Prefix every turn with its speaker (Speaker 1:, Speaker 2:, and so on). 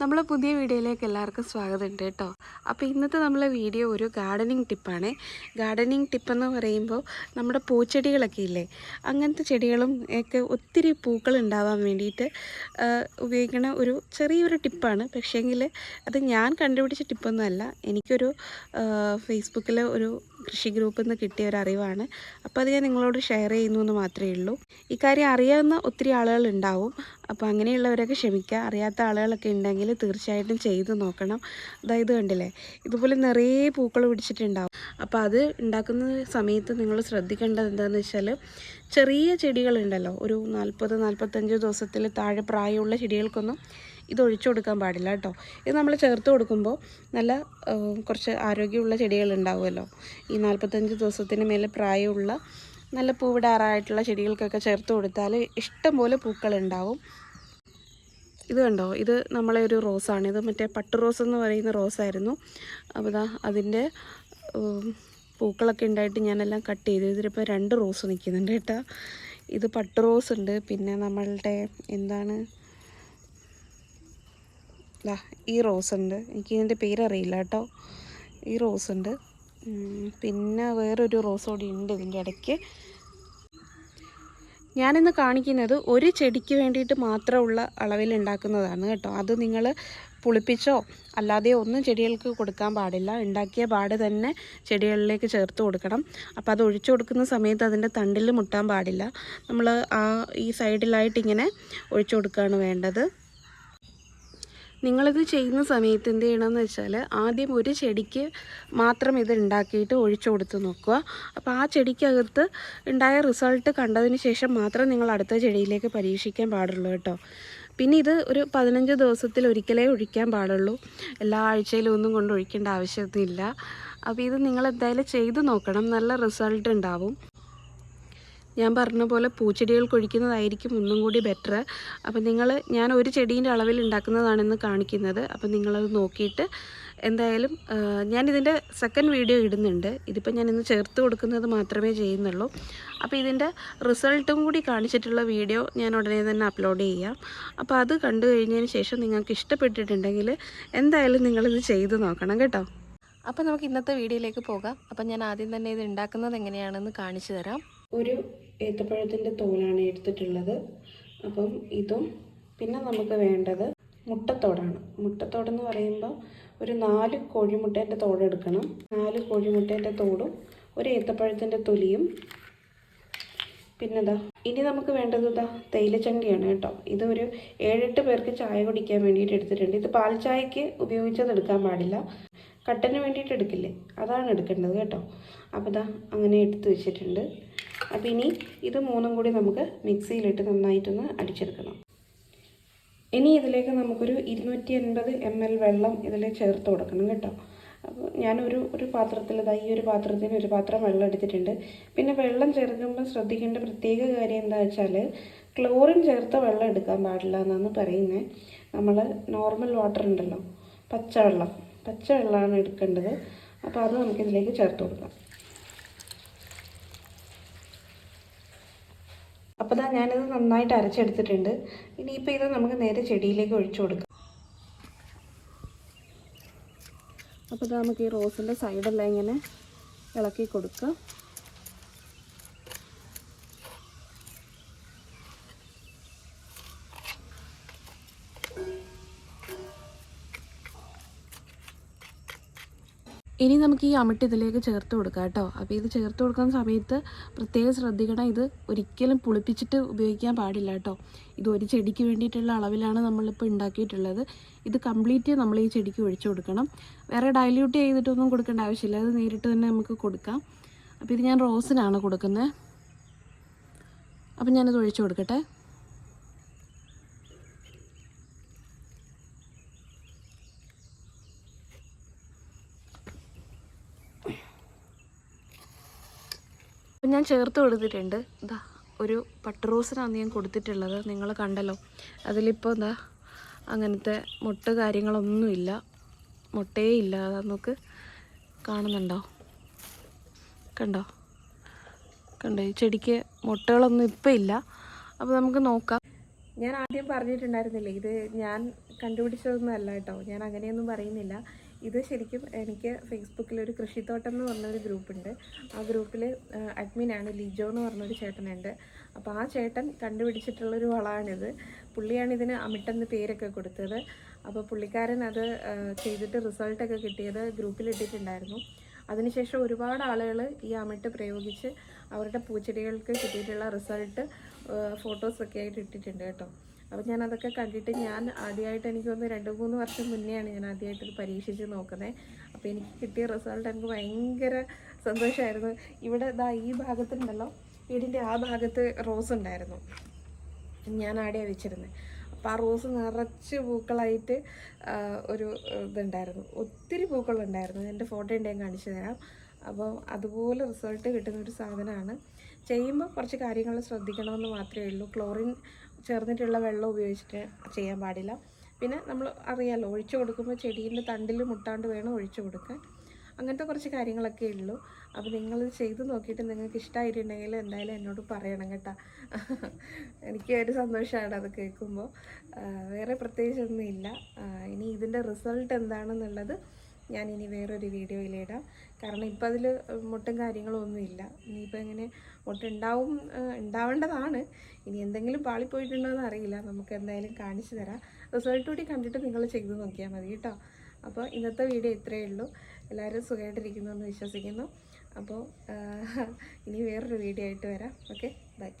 Speaker 1: നമ്മളെ പുതിയ വീഡിയോയിലേക്ക് എല്ലാവർക്കും സ്വാഗതമുണ്ട് കേട്ടോ. അപ്പോൾ ഇന്നത്തെ നമ്മളെ വീഡിയോ ഒരു ഗാർഡനിങ് ടിപ്പാണ്. ഗാർഡനിങ് ടിപ്പെന്ന് പറയുമ്പോൾ നമ്മുടെ പൂച്ചെടികളൊക്കെ ഇല്ലേ അങ്ങനത്തെ ചെടികളും ഒക്കെ ഒത്തിരി പൂക്കൾ ഉണ്ടാവാൻ വേണ്ടിയിട്ട് ഉപയോഗിക്കുന്ന ഒരു ചെറിയൊരു ടിപ്പാണ്. പക്ഷേങ്കിൽ അത് ഞാൻ കണ്ടുപിടിച്ച ടിപ്പൊന്നും അല്ല എനിക്കൊരു ഫേസ്ബുക്കിൽ ഒരു കൃഷി ഗ്രൂപ്പിൽ നിന്ന് കിട്ടിയ ഒരു അറിവാണ്. അപ്പോൾ അത് ഞാൻ നിങ്ങളോട് ഷെയർ ചെയ്യുന്നു എന്ന് മാത്രമേ ഉള്ളൂ. ഇക്കാര്യം അറിയാവുന്ന ഒത്തിരി ആളുകൾ ഉണ്ടാവും. അപ്പോൾ അങ്ങനെയുള്ളവരൊക്കെ ക്ഷമിക്കുക. അറിയാത്ത ആളുകളൊക്കെ ഉണ്ടെങ്കിൽ തീർച്ചയായിട്ടും ചെയ്ത് നോക്കണം. അതായത് കണ്ടില്ലേ? ഇതുപോലെ നിറയെ പൂക്കൾ പിടിച്ചിട്ടുണ്ടാവും. അപ്പോൾ അത് ഉണ്ടാക്കുന്ന സമയത്ത് നിങ്ങൾ ശ്രദ്ധിക്കേണ്ടത് എന്താണെന്ന് വെച്ചാൽ ചെറിയ ചെടികളുണ്ടല്ലോ. ഒരു നാൽപ്പത് നാൽപ്പത്തഞ്ച് ദിവസത്തിൽ താഴെ പ്രായമുള്ള ചെടികൾക്കൊന്നും ഇത് ഒഴിച്ചു കൊടുക്കാൻ പാടില്ല കേട്ടോ. ഇത് നമ്മൾ ചേർത്ത് കൊടുക്കുമ്പോൾ നല്ല കുറച്ച് ആരോഗ്യമുള്ള ചെടികൾ ഉണ്ടാവുമല്ലോ ഈ നാൽപ്പത്തഞ്ച് ദിവസത്തിന് മേലെ പ്രായമുള്ള നല്ല പൂവിടാറായിട്ടുള്ള ചെടികൾക്കൊക്കെ ചേർത്ത് കൊടുത്താൽ ഇഷ്ടംപോലെ പൂക്കളുണ്ടാവും. ഇത് കണ്ടോ? ഇത് നമ്മളെ ഒരു റോസാണ്. ഇത് മറ്റേ പട്ട് റോസ് എന്ന് പറയുന്ന റോസായിരുന്നു. അപ്പോൾ ഇതാ അതിന്റെ പൂക്കളൊക്കെ ഉണ്ടായിട്ട് ഞാനെല്ലാം കട്ട് ചെയ്തു. ഇതിലിപ്പോൾ രണ്ട് റോസ് നിൽക്കുന്നുണ്ട് കേട്ടോ. ഇത് പട്ട് റോസ് ഉണ്ട്. പിന്നെ നമ്മളുടെ എന്താണ് ദാ ഈ റോസ് ഉണ്ട്. എനിക്ക് ഇതിന്റെ പേരറിയില്ല കേട്ടോ. ഈ റോസ് ഉണ്ട്. പിന്നെ വേറൊരു റോസ് കൂടി ഉണ്ട് ഇതിന്റെ ഇടയ്ക്ക്. ഞാനിന്ന് കാണിക്കുന്നത് ഒരു ചെടിക്ക് വേണ്ടിയിട്ട് മാത്രമുള്ള അളവിൽ ഉണ്ടാക്കുന്നതാണ് കേട്ടോ. അത് നിങ്ങൾ പുളിപ്പിച്ചോ അല്ലാതെ ഒന്നും ചെടികൾക്ക് കൊടുക്കാൻ പാടില്ല. ഉണ്ടാക്കിയ പാട് തന്നെ ചെടികളിലേക്ക് ചേർത്ത് കൊടുക്കണം. അപ്പോൾ അത് ഒഴിച്ചു കൊടുക്കുന്ന സമയത്ത് അതിന്റെ തണ്ടിൽ മുട്ടാൻ പാടില്ല. നമ്മൾ ആ ഈ സൈഡിലായിട്ട് ഇങ്ങനെ ഒഴിച്ചു കൊടുക്കുകയാണ് വേണ്ടത്. നിങ്ങളിത് ചെയ്യുന്ന സമയത്ത് എന്ത് ചെയ്യണമെന്ന് വെച്ചാൽ ആദ്യം ഒരു ചെടിക്ക് മാത്രം ഇത് ഉണ്ടാക്കിയിട്ട് ഒഴിച്ചു കൊടുത്ത് നോക്കുക. അപ്പോൾ ആ ചെടിക്കകത്ത് ഉണ്ടായ റിസൾട്ട് കണ്ടതിന് ശേഷം മാത്രം നിങ്ങൾ അടുത്ത ചെടിയിലേക്ക് പരീക്ഷിക്കാൻ പാടുള്ളൂ കേട്ടോ. പിന്നെ ഇത് ഒരു പതിനഞ്ച് ദിവസത്തിൽ ഒരിക്കലേ ഒഴിക്കാൻ പാടുള്ളൂ. എല്ലാ ആഴ്ചയിലും ഒന്നും കൊണ്ട് ഒഴിക്കേണ്ട ആവശ്യമൊന്നുമില്ല അപ്പോൾ ഇത് നിങ്ങൾ എന്തായാലും ചെയ്ത് നോക്കണം. നല്ല റിസൾട്ട് ഉണ്ടാവും. ഞാൻ പറഞ്ഞ പോലെ പൂച്ചെടികൾക്ക് ഒഴിക്കുന്നതായിരിക്കും ഒന്നും കൂടി ബെറ്റർ അപ്പം നിങ്ങൾ ഞാൻ ഒരു ചെടീന്റെ അളവിൽ ഉണ്ടാക്കുന്നതാണെന്ന് കാണിക്കുന്നത്. അപ്പം നിങ്ങളത് നോക്കിയിട്ട് എന്തായാലും ഞാനിതിന്റെ സെക്കൻഡ് വീഡിയോ ഇടുന്നുണ്ട്. ഇതിപ്പോൾ ഞാൻ ഇന്ന് ചേർത്ത് കൊടുക്കുന്നത് മാത്രമേ ചെയ്യുന്നുള്ളൂ. അപ്പോൾ ഇതിന്റെ റിസൾട്ടും കൂടി കാണിച്ചിട്ടുള്ള വീഡിയോ ഞാൻ ഉടനെ തന്നെ അപ്ലോഡ് ചെയ്യാം. അപ്പോൾ അത് കണ്ടു കഴിഞ്ഞതിന് ശേഷം നിങ്ങൾക്ക് ഇഷ്ടപ്പെട്ടിട്ടുണ്ടെങ്കിൽ എന്തായാലും നിങ്ങളിത് ചെയ്ത് നോക്കണം കേട്ടോ. അപ്പോൾ നമുക്ക് ഇന്നത്തെ വീഡിയോയിലേക്ക് പോകാം. അപ്പം ഞാൻ ആദ്യം തന്നെ ഇത് ഉണ്ടാക്കുന്നത് എങ്ങനെയാണെന്ന് കാണിച്ചു തരാം. ഒരു ഏത്തപ്പഴത്തിന്റെ തോലാണ് എടുത്തിട്ടുള്ളത്. അപ്പം ഇതും പിന്നെ നമുക്ക് വേണ്ടത് മുട്ടത്തോടാണ്. മുട്ടത്തോടെന്ന് പറയുമ്പോൾ ഒരു നാല് കോഴിമുട്ടേന്റെ തോട് എടുക്കണം. നാല് കോഴിമുട്ടേന്റെ തോടും ഒരു ഏത്തപ്പഴത്തിന്റെ തൊലിയും. പിന്നെതാ ഇനി നമുക്ക് വേണ്ടത് ഇതാ തേയിലച്ചണ്ടിയാണ് കേട്ടോ. ഇത് ഒരു ഏഴെട്ട് പേർക്ക് ചായ കുടിക്കാൻ വേണ്ടിയിട്ട് എടുത്തിട്ടുണ്ട്. ഇത് പാൽ ഉപയോഗിച്ചത് എടുക്കാൻ പാടില്ല. കട്ടന് വേണ്ടിയിട്ട് എടുക്കില്ലേ? അതാണ് എടുക്കേണ്ടത് കേട്ടോ. അപ്പോൾ ഇതാ അങ്ങനെ എടുത്ത് വെച്ചിട്ടുണ്ട്. അപ്പോൾ ഇനി ഇത് മൂന്നും കൂടി നമുക്ക് മിക്സിയിലിട്ട് നന്നായിട്ടൊന്ന് അടിച്ചെടുക്കണം. ഇനി ഇതിലേക്ക് നമുക്കൊരു ഇരുന്നൂറ്റി എൺപത് എം എൽ വെള്ളം ഇതിൽ ചേർത്ത് കൊടുക്കണം കേട്ടോ. അപ്പോൾ ഞാനൊരു ഒരു പാത്രത്തിൽ ഇതാ ഈ ഒരു പാത്രത്തിന് ഒരു പാത്രം വെള്ളം എടുത്തിട്ടുണ്ട്. പിന്നെ വെള്ളം ചേർക്കുമ്പോൾ ശ്രദ്ധിക്കേണ്ട പ്രത്യേക കാര്യം എന്താ വെച്ചാൽ ക്ലോറിൻ ചേർത്ത വെള്ളം എടുക്കാൻ പാടില്ല എന്നാണ് പറയുന്നത് നമ്മൾ നോർമൽ വാട്ടർ ഉണ്ടല്ലോ പച്ചവെള്ളം പച്ചവെള്ളമാണ് എടുക്കേണ്ടത്. അപ്പോൾ അത് നമുക്കിതിലേക്ക് ചേർത്ത് കൊടുക്കാം. അപ്പോൾ ഇതാ ഞാനിത് നന്നായിട്ട് അരച്ചെടുത്തിട്ടുണ്ട്. ഇനിയിപ്പോൾ ഇത് നമുക്ക് നേരെ ചെടിയിലേക്ക് ഒഴിച്ചു കൊടുക്കാം. അപ്പോൾ ഇത് നമുക്ക് ഈ റോസിന്റെ സൈഡെല്ലാം ഇങ്ങനെ ഇളക്കി കൊടുക്കാം. ഇനി നമുക്ക് ഈ അമിട്ട് ഇതിലേക്ക് ചേർത്ത് കൊടുക്കാം കേട്ടോ. അപ്പോൾ ഇത് ചേർത്ത് കൊടുക്കുന്ന സമയത്ത് പ്രത്യേകം ശ്രദ്ധിക്കണം. ഇത് ഒരിക്കലും പുളിപ്പിച്ചിട്ട് ഉപയോഗിക്കാൻ പാടില്ല കേട്ടോ. ഇത് ഒരു ചെടിക്ക് വേണ്ടിയിട്ടുള്ള അളവിലാണ് നമ്മളിപ്പോൾ ഉണ്ടാക്കിയിട്ടുള്ളത്. ഇത് കംപ്ലീറ്റ് നമ്മൾ ഈ ചെടിക്ക് ഒഴിച്ചു കൊടുക്കണം. വേറെ ഡൈല്യൂട്ട് ചെയ്തിട്ടൊന്നും കൊടുക്കേണ്ട ആവശ്യമില്ല. അത് നേരിട്ട് തന്നെ നമുക്ക് കൊടുക്കാം. അപ്പോൾ ഇത് ഞാൻ റോസിനാണ് കൊടുക്കുന്നത്. അപ്പം ഞാനത് ഒഴിച്ചു കൊടുക്കട്ടെ. അപ്പം ഞാൻ ചേർത്ത് കൊടുത്തിട്ടുണ്ട്. ഇതാ ഒരു പട്ട് റോസിനാണ് ഞാൻ കൊടുത്തിട്ടുള്ളത്. നിങ്ങൾ കണ്ടല്ലോ. അതിലിപ്പോൾ എന്താ അങ്ങനത്തെ മുട്ട കാര്യങ്ങളൊന്നുമില്ല. മുട്ടയേ ഇല്ല. നമുക്ക് കാണുന്നുണ്ടോ? കണ്ടോ? കണ്ടോ? ഈ ചെടിക്ക് മുട്ടകളൊന്നും ഇപ്പം ഇല്ല. അപ്പോൾ നമുക്ക് നോക്കാം. ഞാൻ ആദ്യം പറഞ്ഞിട്ടുണ്ടായിരുന്നില്ലേ ഇത് ഞാൻ കണ്ടുപിടിച്ചതൊന്നും അല്ല കേട്ടോ. ഞാൻ അങ്ങനെയൊന്നും പറയുന്നില്ല. ഇത് ശരിക്കും എനിക്ക് ഫേസ്ബുക്കിൽ ഒരു കൃഷിത്തോട്ടം എന്ന് പറഞ്ഞൊരു ഗ്രൂപ്പുണ്ട്. ആ ഗ്രൂപ്പിൽ അഡ്മിനാണ് ലിജോ എന്ന് പറഞ്ഞൊരു ചേട്ടനുണ്ട്. അപ്പോൾ ആ ചേട്ടൻ കണ്ടുപിടിച്ചിട്ടുള്ളൊരു വളമാണിത് പുള്ളിയാണ് ഇതിന് അമിട്ടെന്ന് പേരൊക്കെ കൊടുത്തത്. അപ്പോൾ പുള്ളിക്കാരൻ അത് ചെയ്തിട്ട് റിസൾട്ടൊക്കെ കിട്ടിയത് ഗ്രൂപ്പിൽ ഇട്ടിട്ടുണ്ടായിരുന്നു. അതിനുശേഷം ഒരുപാട് ആളുകൾ ഈ അമിട്ട് പ്രയോഗിച്ച് അവരുടെ പൂച്ചെടികൾക്ക് കിട്ടിയിട്ടുള്ള റിസൾട്ട് ഫോട്ടോസൊക്കെ ആയിട്ട് ഇട്ടിട്ടുണ്ട് കേട്ടോ. അപ്പോൾ ഞാൻ അതൊക്കെ കണ്ടിട്ട് ഞാൻ ആദ്യമായിട്ട് എനിക്ക് തോന്നുന്നു രണ്ട് മൂന്ന് വർഷം മുന്നെയാണ് ഞാൻ ആദ്യമായിട്ട് ഇത് പരീക്ഷിച്ച് നോക്കുന്നത് അപ്പോൾ എനിക്ക് കിട്ടിയ റിസൾട്ട് എനിക്ക് ഭയങ്കര സന്തോഷമായിരുന്നു ഇവിടെ ഇതാ ഈ ഭാഗത്തുണ്ടല്ലോ വീടിന്റെ ആ ഭാഗത്ത് റോസ് ഉണ്ടായിരുന്നു. ഞാൻ ആടെയാണ് വെച്ചിരുന്നത് അപ്പോൾ ആ റോസ് നിറച്ച് പൂക്കളായിട്ട് ഒരു ഇതുണ്ടായിരുന്നു. ഒത്തിരി പൂക്കളുണ്ടായിരുന്നു. എന്റെ ഫോട്ടോ ഉണ്ട് ഞാൻ കാണിച്ചു തരാം. അപ്പോൾ അതുപോലെ റിസൾട്ട് കിട്ടുന്ന ഒരു സാധനമാണ്. ചെയ്യുമ്പോൾ കുറച്ച് കാര്യങ്ങൾ ശ്രദ്ധിക്കണമെന്ന് മാത്രമേ ഉള്ളൂ. ക്ലോറിൻ ചേർന്നിട്ടുള്ള വെള്ളം ഉപയോഗിച്ചിട്ട് ചെയ്യാൻ പാടില്ല. പിന്നെ നമ്മൾ അറിയാമല്ലോ ഒഴിച്ചു കൊടുക്കുമ്പോൾ ചെടീന്റെ തണ്ടിൽ മുട്ടാണ്ട് വേണം ഒഴിച്ചു കൊടുക്കാൻ. അങ്ങനത്തെ കുറച്ച് കാര്യങ്ങളൊക്കെ ഉള്ളൂ. അപ്പോൾ നിങ്ങളിത് ചെയ്ത് നോക്കിയിട്ട് നിങ്ങൾക്ക് ഇഷ്ടമായിട്ടുണ്ടെങ്കിൽ എന്തായാലും എന്നോട് പറയണം കേട്ടോ. എനിക്ക് ഒരു സന്തോഷമാണ് അത് കേൾക്കുമ്പോൾ. വേറെ പ്രത്യേകിച്ചൊന്നും ഇല്ല ഇനി ഇതിന്റെ റിസൾട്ട് എന്താണെന്നുള്ളത് ഞാൻ ഇനി വേറൊരു വീഡിയോയിൽ ഇടാം. കാരണം ഇപ്പം അതിൽ മുട്ടും കാര്യങ്ങളും ഒന്നും ഇല്ല. ഇനിയിപ്പോൾ എങ്ങനെ മുട്ട ഉണ്ടാവും ഉണ്ടാവേണ്ടതാണ്. ഇനി എന്തെങ്കിലും പാളിപ്പോയിട്ടുണ്ടോ എന്ന് അറിയില്ല. നമുക്ക് എന്തായാലും കാണിച്ചു തരാം. റിസൾട്ട് കൂടി കണ്ടിട്ട് നിങ്ങൾ ചെയ്ത് നോക്കിയാൽ മതി കേട്ടോ. അപ്പോൾ ഇന്നത്തെ വീഡിയോ ഇത്രയേ ഉള്ളൂ. എല്ലാവരും സുഖമായിട്ടിരിക്കുന്നു എന്ന് വിശ്വസിക്കുന്നു. അപ്പോൾ ഇനി വേറൊരു വീഡിയോ ആയിട്ട് വരാം. ഓക്കെ? ബൈ.